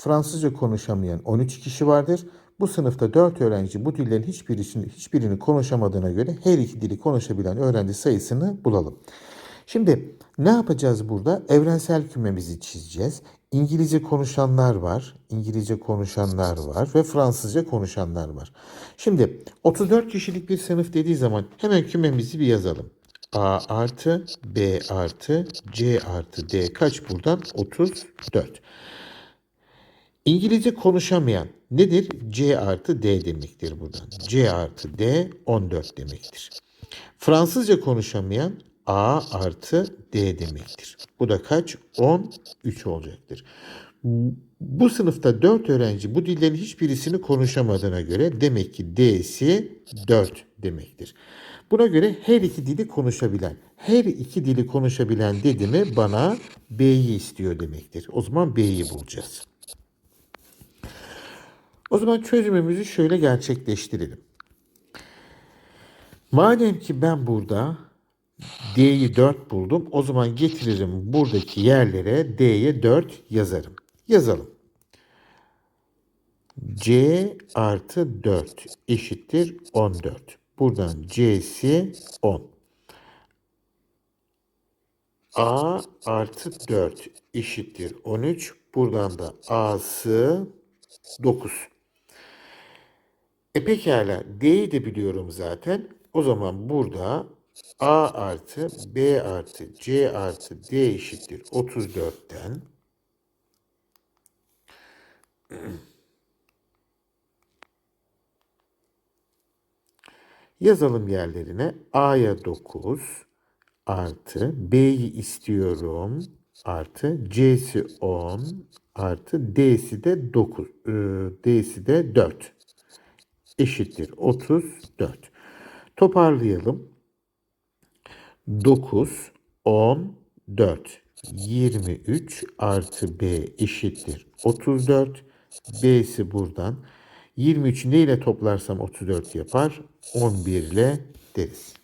Fransızca konuşamayan 13 kişi vardır. Bu sınıfta 4 öğrenci bu dillerin hiçbirisini, hiçbirini konuşamadığına göre her iki dili konuşabilen öğrenci sayısını bulalım. Şimdi ne yapacağız burada? Evrensel kümemizi çizeceğiz. İngilizce konuşanlar var, İngilizce konuşanlar var ve Fransızca konuşanlar var. Şimdi 34 kişilik bir sınıf dediği zaman hemen kümemizi bir yazalım. A artı B artı C artı D kaç buradan? 34. İngilizce konuşamayan nedir? C artı D demektir buradan. C artı D 14 demektir. Fransızca konuşamayan A artı D demektir. Bu da kaç? 13 olacaktır. Bu sınıfta 4 öğrenci bu dillerin hiçbirisini konuşamadığına göre demek ki D'si 4 demektir. Buna göre her iki dili konuşabilen, her iki dili konuşabilen dedi mi bana B'yi istiyor demektir. O zaman B'yi bulacağız. O zaman çözümümüzü şöyle gerçekleştirelim. Madem ki ben burada D'yi 4 buldum, o zaman getiririm buradaki yerlere D'ye 4 yazarım. Yazalım. C artı 4 eşittir 14. Buradan C'si 10. A artı 4 eşittir 13. Buradan da A'sı 9. E pekala D'yi de biliyorum zaten. O zaman burada A artı B artı C artı D eşittir 34'ten yazalım yerlerine. A'ya 9 artı B'yi istiyorum artı C'si 10 artı D'si de 9 e, D'si de 4 eşittir 34. Toparlayalım. 9, 10, 4, 23 artı B eşittir 34. B'si buradan. 23 ne toplarsam 34 yapar? 11 ile deriz.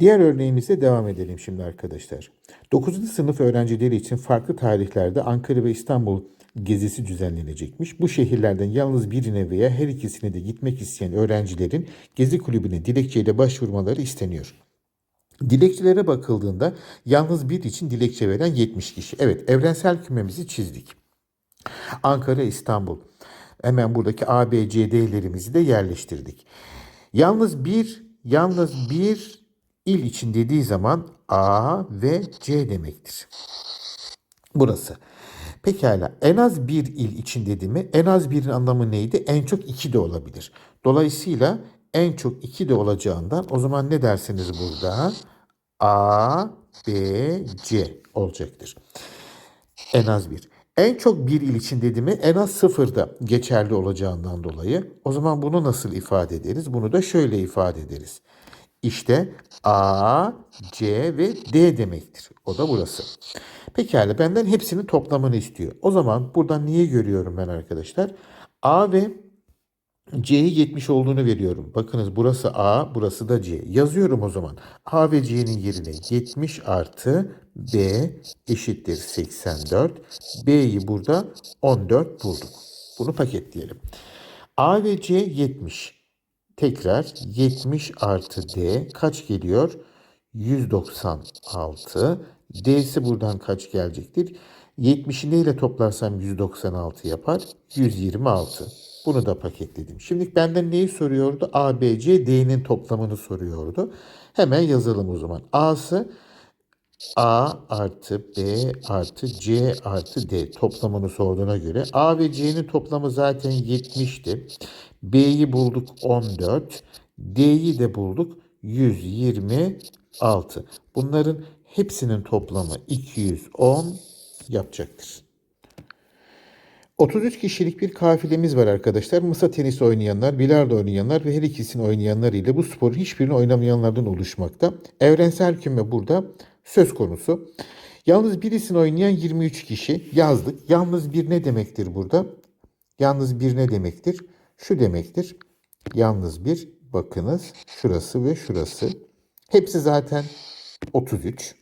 Diğer örneğimize devam edelim şimdi arkadaşlar. 9. sınıf öğrencileri için farklı tarihlerde Ankara ve İstanbul gezisi düzenlenecekmiş. Bu şehirlerden yalnız birine veya her ikisine de gitmek isteyen öğrencilerin gezi kulübüne dilekçeyle başvurmaları isteniyor. Dilekçelere bakıldığında yalnız bir için dilekçe veren 70 kişi. Evet evrensel kümemizi çizdik. Ankara, İstanbul. Hemen buradaki A, B, C, D'lerimizi de yerleştirdik. Yalnız bir, yalnız bir il için dediği zaman A ve C demektir. Burası. Pekala en az bir il için dedi mi? En az birin anlamı neydi? En çok iki de olabilir. Dolayısıyla en çok iki de olacağından o zaman ne dersiniz burada? A, B, C olacaktır. En az bir. En çok bir il için dedi mi en az sıfırda geçerli olacağından dolayı o zaman bunu nasıl ifade ederiz? Bunu da şöyle ifade ederiz. İşte A, C ve D demektir. O da burası. Pekala benden hepsinin toplamını istiyor. O zaman buradan niye görüyorum ben arkadaşlar? A ve C'yi 70 olduğunu veriyorum. Bakınız burası A, burası da C. Yazıyorum o zaman. A ve C'nin yerine 70 artı B eşittir 84. B'yi burada 14 bulduk. Bunu paketleyelim. A ve C 70. Tekrar 70 artı D kaç geliyor? 196. D'si buradan kaç gelecektir? 70'i neyle toplarsam 196 yapar? 126. Bunu da paketledim. Şimdi benden neyi soruyordu? A, B, C, D'nin toplamını soruyordu. Hemen yazalım o zaman. A'sı A artı B artı C artı D toplamını sorduğuna göre A ve C'nin toplamı zaten 70'ti. B'yi bulduk 14. D'yi de bulduk 126. Bunların hepsinin toplamı 210 yapacaktır. 33 kişilik bir kafilemiz var arkadaşlar. Masa tenisi oynayanlar, bilardo oynayanlar ve her ikisini oynayanlar ile bu sporun hiçbirini oynamayanlardan oluşmakta. Evrensel küme burada söz konusu. Yalnız birisini oynayan 23 kişi yazdık. Yalnız bir ne demektir burada? Yalnız bir ne demektir? Şu demektir. Yalnız bir bakınız şurası ve şurası. Hepsi zaten 33.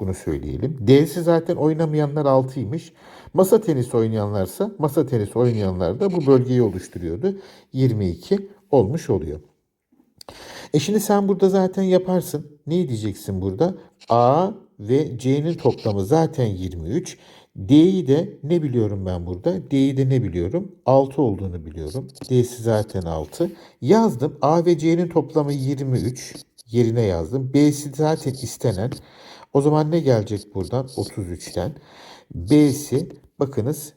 Bunu söyleyelim. D'si zaten oynamayanlar 6'ymış. Masa tenisi oynayanlarsa masa tenisi oynayanlar da bu bölgeyi oluşturuyordu. 22 olmuş oluyor. E şimdi sen burada zaten yaparsın. Ne diyeceksin burada? A ve C'nin toplamı zaten 23. D'yi de ne biliyorum ben burada? D'yi de ne biliyorum? 6 olduğunu biliyorum. D'si zaten 6. Yazdım. A ve C'nin toplamı 23. Yerine yazdım. B'si zaten istenen. O zaman ne gelecek buradan? 33'ten. B'si bakınız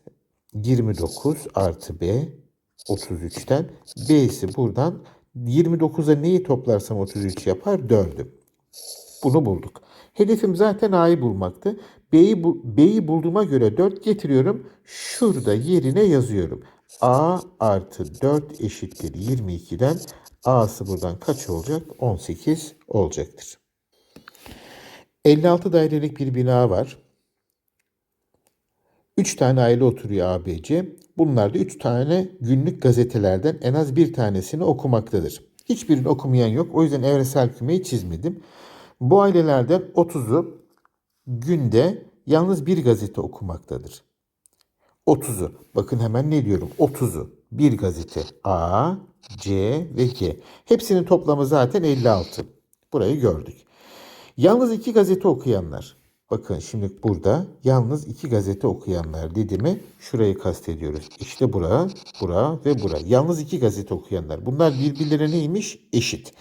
29 artı B 33'ten. B'si buradan 29'a neyi toplarsam 33 yapar? 4'ü. Bunu bulduk. Hedefim zaten A'yı bulmaktı. B'yi B'yi bulduğuma göre 4 getiriyorum. Şurada yerine yazıyorum. A artı 4 eşittir 22'den A'sı buradan kaç olacak? 18 olacaktır. 56 dairelik bir bina var. 3 tane aile oturuyor ABC. Bunlar da 3 tane günlük gazetelerden en az bir tanesini okumaktadır. Hiçbirini okumayan yok. O yüzden evrensel kümeyi çizmedim. Bu ailelerden 30'u günde yalnız bir gazete okumaktadır. 30'u. Bakın hemen ne diyorum? 30'u. Bir gazete. A, C ve G. Hepsinin toplamı zaten 56. Burayı gördük. Yalnız iki gazete okuyanlar. Bakın şimdi burada yalnız iki gazete okuyanlar dediğimi şurayı kastediyoruz. İşte bura, bura ve bura. Yalnız iki gazete okuyanlar. Bunlar birbirlerine neymiş? Eşit.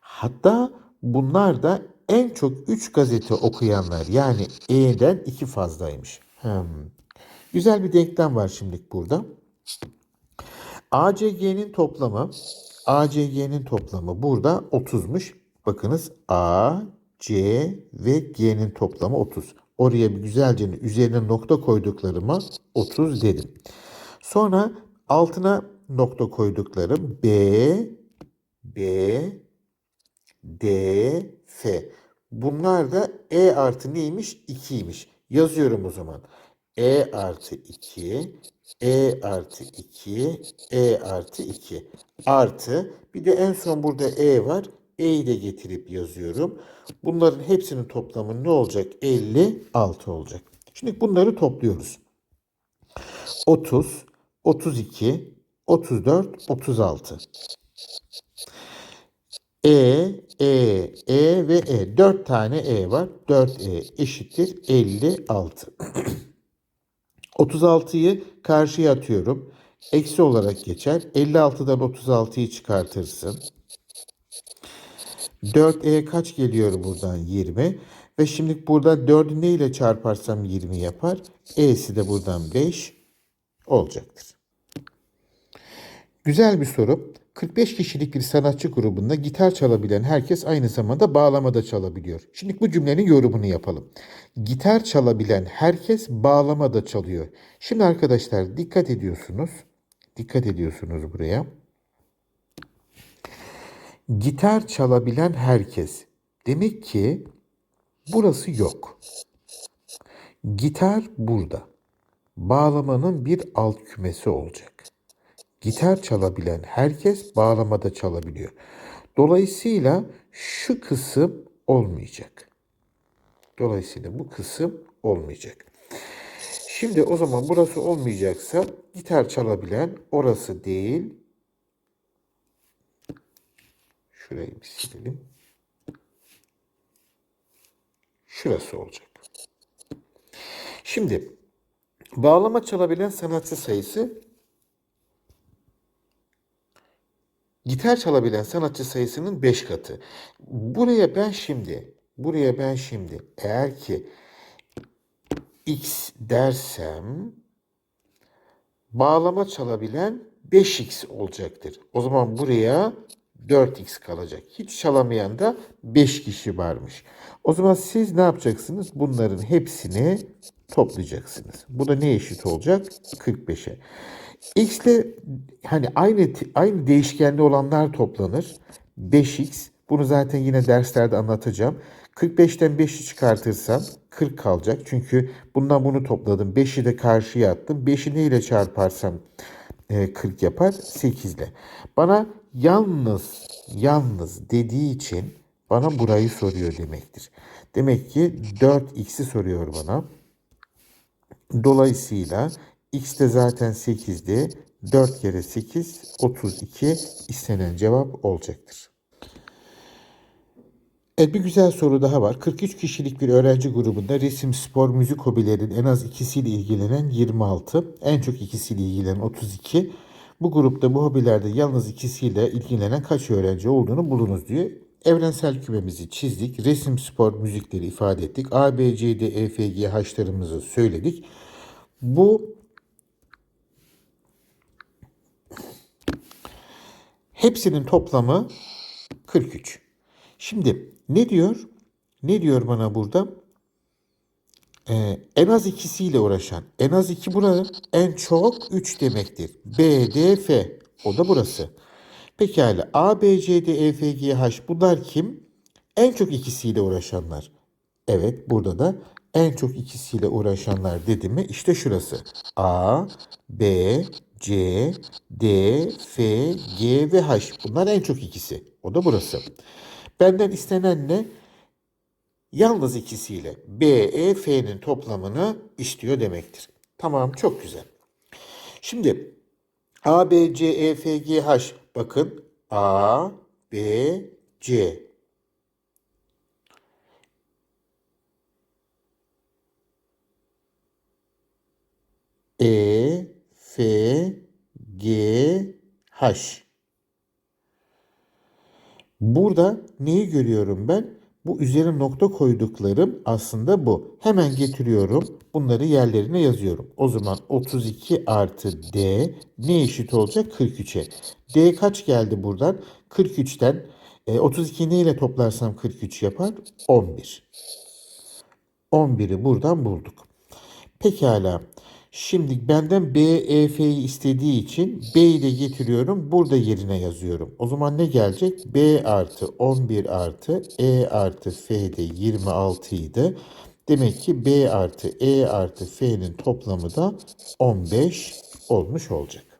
Hatta bunlar da en çok 3 gazete okuyanlar yani E'den 2 fazlaymış. Hmm. Güzel bir denklem var şimdilik burada. ACG'nin toplamı ACG'nin toplamı burada 30'muş. Bakınız A, C ve G'nin toplamı 30. Oraya bir güzelce üzerine nokta koyduklarıma 30 dedim. Sonra altına nokta koyduklarım B, B, D, F. Bunlar da E artı neymiş? 2'ymiş. Yazıyorum o zaman. E artı 2, E artı 2, E artı 2. Artı bir de en son burada E var. E'yi de getirip yazıyorum. Bunların hepsinin toplamı ne olacak? 56 olacak. Şimdi bunları topluyoruz. 30, 32, 34, 36. E, E, E ve E. 4 tane E var. 4E eşittir 56. 36'yı karşıya atıyorum. Eksi olarak geçer. 56'dan 36'yı çıkartırsın. 4E kaç geliyor buradan? 20. Ve şimdi burada 4'ü ne ile çarparsam 20 yapar. E'si de buradan 5 olacaktır. Güzel bir soru. 45 kişilik bir sanatçı grubunda gitar çalabilen herkes aynı zamanda bağlama da çalabiliyor. Şimdi bu cümlenin yorumunu yapalım. Gitar çalabilen herkes bağlama da çalıyor. Şimdi arkadaşlar dikkat ediyorsunuz. Dikkat ediyorsunuz buraya. Gitar çalabilen herkes. Demek ki burası yok. Gitar burada. Bağlamanın bir alt kümesi olacak. Gitar çalabilen herkes bağlamada çalabiliyor. Dolayısıyla şu kısım olmayacak. Dolayısıyla bu kısım olmayacak. Şimdi o zaman burası olmayacaksa gitar çalabilen orası değil. Şurayı bir silelim. Şurası olacak. Şimdi bağlama çalabilen sanatçı sayısı gitar çalabilen sanatçı sayısının 5 katı. Buraya ben şimdi, buraya ben şimdi eğer ki x dersem bağlama çalabilen 5x olacaktır. O zaman buraya 4x kalacak. Hiç çalamayan da 5 kişi varmış. O zaman siz ne yapacaksınız? Bunların hepsini toplayacaksınız. Bu da ne eşit olacak? 45'e. X ile hani aynı aynı değişkenli olanlar toplanır. 5x. Bunu zaten yine derslerde anlatacağım. 45'ten 5'i çıkartırsam 40 kalacak. Çünkü bundan bunu topladım. 5'i de karşıya attım. 5'i ne ile çarparsam 40 yapar? 8 ile. Bana yalnız yalnız dediği için bana burayı soruyor demektir. Demek ki 4x'i soruyor bana. Dolayısıyla x de zaten 8'di. 4 kere 8 32 istenen cevap olacaktır. Evet bir güzel soru daha var. 43 kişilik bir öğrenci grubunda resim, spor, müzik hobilerinin en az ikisiyle ilgilenen 26, en çok ikisiyle ilgilenen 32. Bu grupta bu hobilerde yalnız ikisiyle ilgilenen kaç öğrenci olduğunu bulunuz diyor. Evrensel kümemizi çizdik. Resim, spor, müzikleri ifade ettik. A, B, C, D, E, F, G, H'larımızı söyledik. Bu hepsinin toplamı 43. Şimdi ne diyor? Ne diyor bana burada? Ee, en az ikisiyle uğraşan. En az iki burada. En çok 3 demektir. B, D, F. O da burası. Pekala. A, B, C, D, E, F, G, H. Bunlar kim? En çok ikisiyle uğraşanlar. Evet burada da en çok ikisiyle uğraşanlar dedi mi? İşte şurası. A, B, C, D, F, G ve H. Bunlar en çok ikisi. O da burası. Benden istenen ne? Yalnız ikisiyle B, E, F'nin toplamını istiyor demektir. Tamam çok güzel. Şimdi A, B, C, E, F, G, H. Bakın A, B, C. E, F, G, H. Burada neyi görüyorum ben? Bu üzerine nokta koyduklarım aslında bu. Hemen getiriyorum. Bunları yerlerine yazıyorum. O zaman 32 artı D ne eşit olacak? 43'e. D kaç geldi buradan? 43'ten. E, 32 ne toplarsam 43 yapar? 11. 11'i buradan bulduk. Pekala. Şimdi benden B, E, F'yi istediği için B'yi de getiriyorum. Burada yerine yazıyorum. O zaman ne gelecek? B artı 11 artı E artı F de 26 idi. Demek ki B artı E artı F'nin toplamı da 15 olmuş olacak.